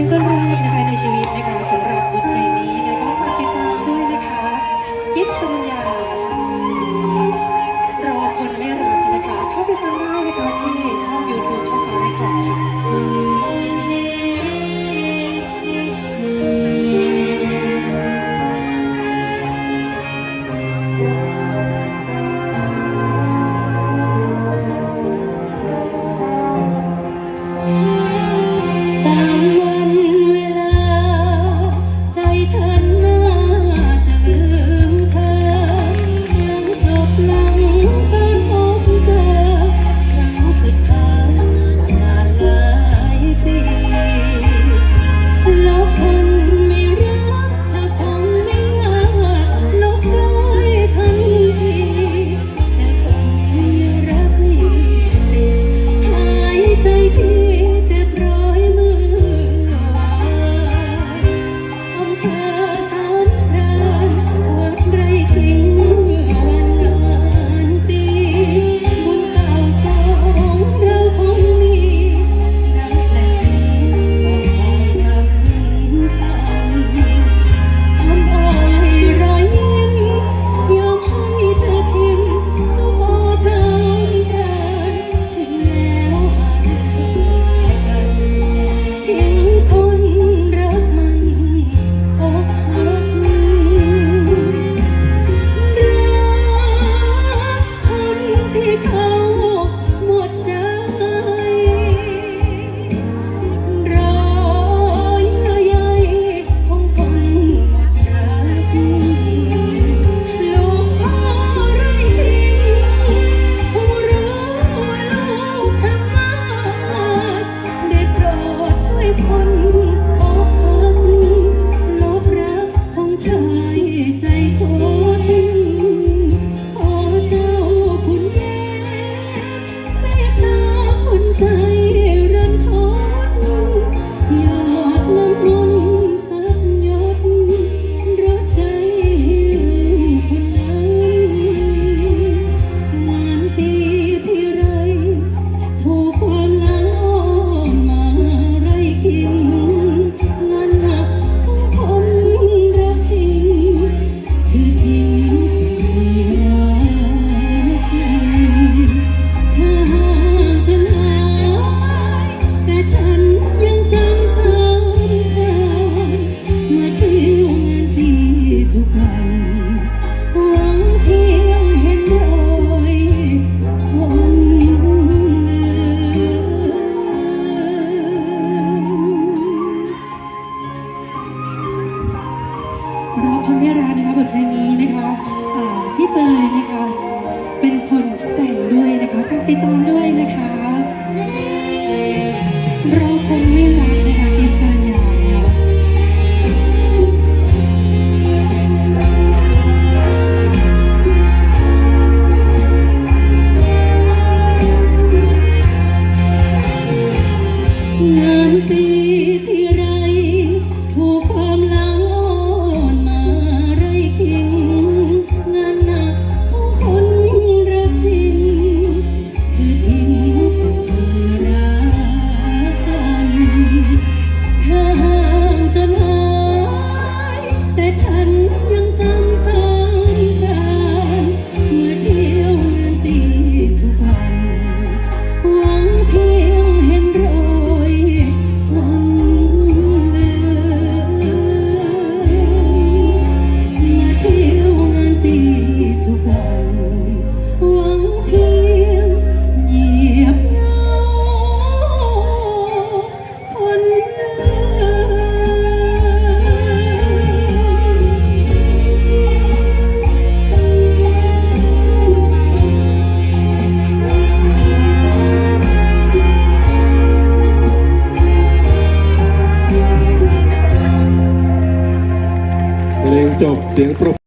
ซิงเกิลแรกนะคะในชีวิตนะคะสำหรับบุตร นะคะคำพิรานะคะบทเพลงนี้นะคะพี่เปยนะคะเป็นคนแต่งด้วยนะคะกับติดตามด้วยนะคะเราคงไม่รักนะคะกิสัญญานะคะงานปี จบเสียงปรบ